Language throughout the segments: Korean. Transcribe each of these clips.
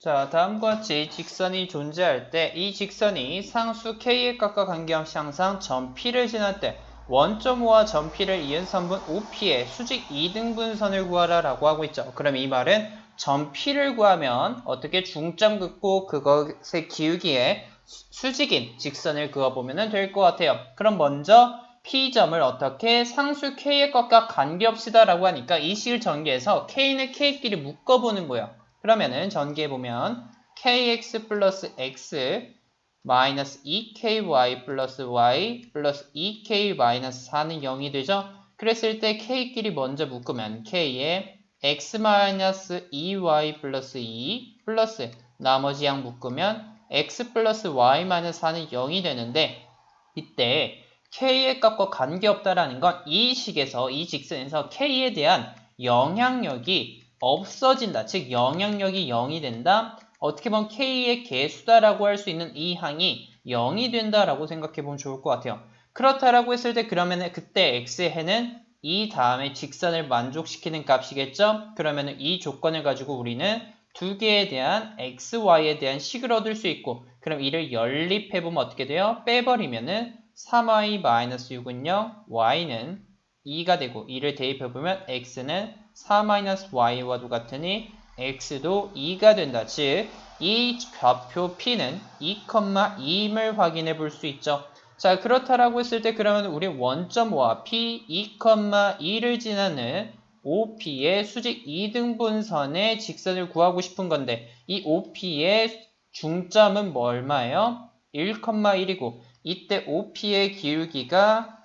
자, 다음과 같이 직선이 존재할 때 이 직선이 상수 k의 값과 관계없이 항상 점 P를 지날 때 원점5와 점 P를 이은 선분 OP의 수직 2등분선을 구하라 라고 하고 있죠. 그럼 이 말은 점 P를 구하면 어떻게 중점 긋고 그것의 기울기에 수- 수직인 직선을 그어보면 될 것 같아요. 그럼 먼저 P점을 어떻게 상수 K의 것과 관계없이다 라고 하니까 이 식을 전개해서 K는 K끼리 묶어보는 거예요. 그러면은 전개해 보면 kx 플러스 x 마이너스 2ky 플러스 y 플러스 2k 마이너스 4는 0이 되죠? 그랬을 때 k끼리 먼저 묶으면 k에 x 마이너스 2y 플러스 2 플러스 나머지 양 묶으면 x 플러스 y 마이너스 4는 0이 되는데 이때 k의 값과 관계없다라는 건 이 식에서 이 직선에서 k에 대한 영향력이 없어진다. 즉 영향력이 0이 된다. 어떻게 보면 k의 개수다라고 할 수 있는 이 항이 0이 된다라고 생각해 보면 좋을 것 같아요. 그렇다라고 했을 때 그러면은 그때 x의 해는 이 다음에 직선을 만족시키는 값이겠죠? 그러면은 이 조건을 가지고 우리는 두 개에 대한 x, y에 대한 식을 얻을 수 있고 그럼 이를 연립해 보면 어떻게 돼요? 빼버리면은 3y-6은 0, y는 2가 되고 이를 대입해 보면 x는 4-y와도 같으니 x도 2가 된다. 즉, 이 좌표 p는 2,2임을 확인해 볼 수 있죠. 자, 그렇다라고 했을 때 그러면 우리 원점과 p 2,2를 지나는 OP의 수직 2등분선의 직선을 구하고 싶은 건데 이 OP의 중점은 뭐 얼마예요? 1,1이고 이때 OP의 기울기가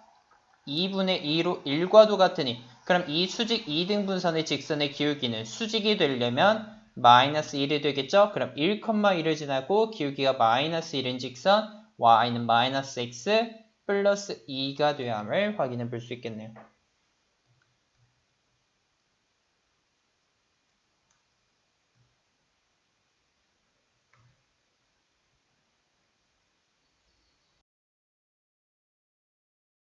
2분의 2로 1과도 같으니 그럼 이 수직 2등분선의 직선의 기울기는 수직이 되려면 마이너스 1이 되겠죠? 그럼 1,1을 지나고 기울기가 마이너스 1인 직선 y는 마이너스 x 플러스 2가 되함을 확인해 볼 수 있겠네요.